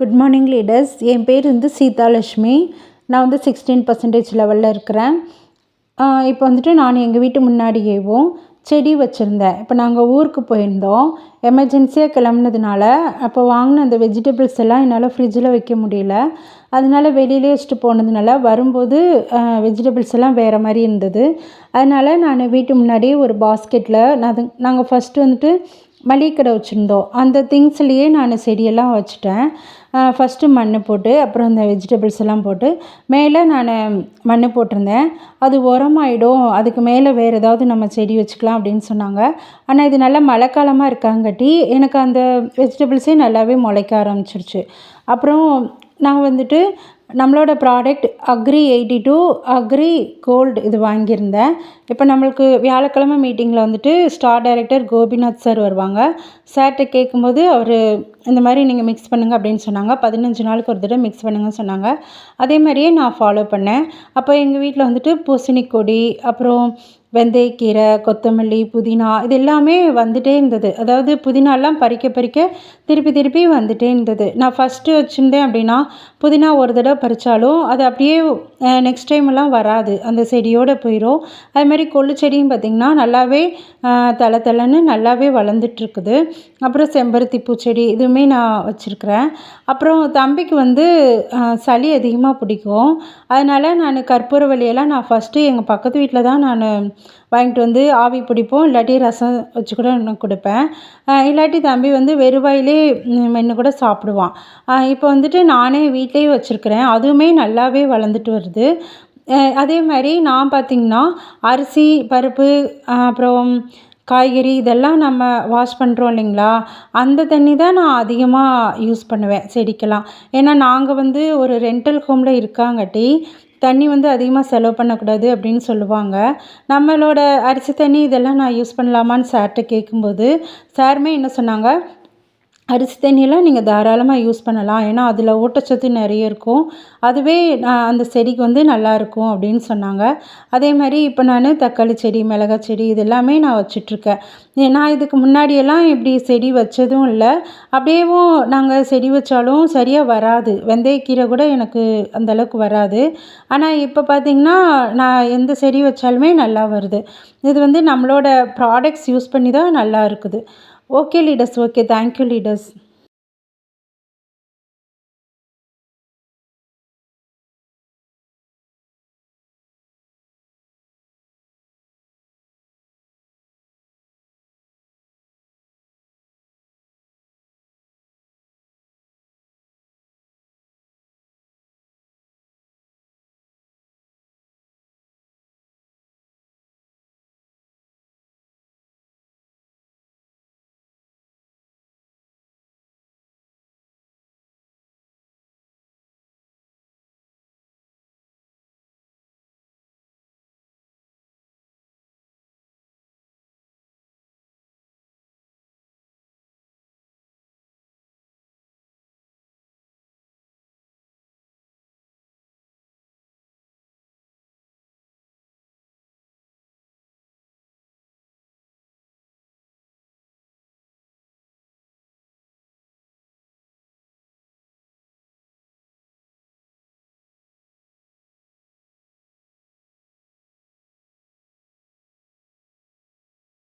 Good morning leaders என் பேர் வந்து சீதாலட்சுமி. நான் வந்து சிக்ஸ்டீன் பர்சன்டேஜ் லெவலில் இருக்கிறேன். இப்போ வந்துட்டு நான் எங்கள் வீட்டு முன்னாடியேவும் செடி வச்சுருந்தேன். இப்போ நாங்கள் ஊருக்கு போயிருந்தோம். எமர்ஜென்சியாக கிளம்புனதுனால அப்போ வாங்கின அந்த வெஜிடபிள்ஸ் எல்லாம் என்னால் ஃப்ரிட்ஜில் வைக்க முடியல. அதனால வெளியிலே வச்சுட்டு போனதுனால வரும்போது வெஜிடபிள்ஸ் எல்லாம் வேறு மாதிரி இருந்தது. அதனால் நான் வீட்டு முன்னாடியே ஒரு பாஸ்கெட்டில் நான் நாங்கள் ஃபஸ்ட்டு வந்துட்டு மளிகை கடை வச்சுருந்தோம். அந்த திங்ஸ்லேயே நான் செடியெல்லாம் வச்சுட்டேன். ஃபஸ்ட்டு மண் போட்டு அப்புறம் இந்த வெஜிடபிள்ஸ் எல்லாம் போட்டு மேலே நான் மண் போட்டிருந்தேன். அது உரமாயிடும். அதுக்கு மேலே வேறு ஏதாவது நம்ம செடி வச்சுக்கலாம் அப்படின்னு சொன்னாங்க. ஆனால் இது நல்லா மழை காலமாக இருக்காங்காட்டி எனக்கு அந்த வெஜிடபிள்ஸே நல்லாவே முளைக்க ஆரம்பிச்சிருச்சு. அப்புறம் நான் வந்துட்டு நம்மளோட product agri eighty two agri gold இது வாங்கியிருந்தேன். இப்போ நம்மளுக்கு வியாழக்கிழமை மீட்டிங்கில் வந்துட்டு ஸ்டார் டைரக்டர் கோபிநாத் சார் வருவாங்க. சார்கிட்ட கேட்கும்போது அவர் இந்த மாதிரி நீங்கள் மிக்ஸ் பண்ணுங்கள் அப்படின்னு சொன்னாங்க. பதினஞ்சு நாளுக்கு ஒரு தடவை மிக்ஸ் பண்ணுங்கன்னு சொன்னாங்க. அதே மாதிரியே நான் ஃபாலோ பண்ணேன். அப்போ எங்கள் வீட்டில் வந்துட்டு பூசணி கொடி அப்புறம் வெந்தயக்கீரை கொத்தமல்லி புதினா இது எல்லாமே வந்துகிட்டே இருந்தது. அதாவது புதினாலாம் பறிக்க பறிக்க திருப்பி திருப்பி வந்துகிட்டே இருந்தது. நான் ஃபஸ்ட்டு வச்சுருந்தேன் அப்படின்னா புதினா ஒரு தடவை பறித்தாலும் அது அப்படியே நெக்ஸ்ட் டைம்லாம் வராது. அந்த செடியோடு போயிடும் அதுமாதிரி கொள்ளு செடியும் பார்த்திங்கன்னா நல்லாவே தலை தலைன்னு நல்லாவே வளர்ந்துட்டுருக்குது அப்புறம் செம்பருத்தி பூச்செடி இதுவுமே நான் வச்சுருக்கிறேன். அப்புறம் தம்பிக்கு வந்து சளி அதிகமாக பிடிக்கும். அதனால் நான் கற்பூர வழியெல்லாம் நான் ஃபஸ்ட்டு எங்கள் பக்கத்து வீட்டில் தான் நான் வாங்கிட்டு வந்து ஆவி பிடிப்போம் இல்லாட்டி ரசம் வச்சு கூட இன்னும் கொடுப்பேன். இல்லாட்டி தம்பி வந்து வெறுவாயிலே மென்று கூட சாப்பிடுவான். இப்போ வந்துட்டு நானே வீட்லேயே வச்சுருக்கிறேன். அதுவுமே நல்லாவே வளர்ந்துட்டு வருது. அதே மாதிரி நான் பார்த்திங்கன்னா அரிசி பருப்பு அப்புறம் காய்கறி இதெல்லாம் நம்ம வாஷ் பண்ணுறோம் இல்லைங்களா? அந்த தண்ணி தான் நான் அதிகமாக யூஸ் பண்ணுவேன் செடிக்கெல்லாம். ஏன்னா நாங்கள் வந்து ஒரு ரெண்டல் ஹோமில் இருக்காங்காட்டி தண்ணி வந்து அதிகமாக செலவு பண்ணக்கூடாது அப்படின்னு சொல்லுவாங்க. நம்மளோட அரிசி தண்ணி இதெல்லாம் நான் யூஸ் பண்ணலாமான்னு சார்கிட்ட கேட்கும்போது சாருமே என்ன சொன்னாங்க? அரிசி தண்ணியெல்லாம் நீங்கள் தாராளமாக யூஸ் பண்ணலாம். ஏன்னா அதில் ஊட்டச்சத்து நிறைய இருக்கும். அதுவே அந்த செடிக்கு வந்து நல்லாயிருக்கும் அப்படின்னு சொன்னாங்க. அதே மாதிரி இப்போ நான் தக்காளி செடி மிளகாய் செடி இது எல்லாமே நான் வச்சிட்ருக்கேன். நான் இதுக்கு முன்னாடியெல்லாம் இப்படி செடி வச்சதும் இல்லை. அப்படியேவும் நாங்கள் செடி வச்சாலும் சரியாக வராது. வெந்தயக்கீரை கூட எனக்கு அந்தளவுக்கு வராது. ஆனால் இப்போ பார்த்திங்கன்னா நான் எந்த செடி வச்சாலுமே நல்லா வருது. இது வந்து நம்மளோட ப்ராடக்ட்ஸ் யூஸ் பண்ணி தான் நல்லா இருக்குது. Okay leaders okay thank you leaders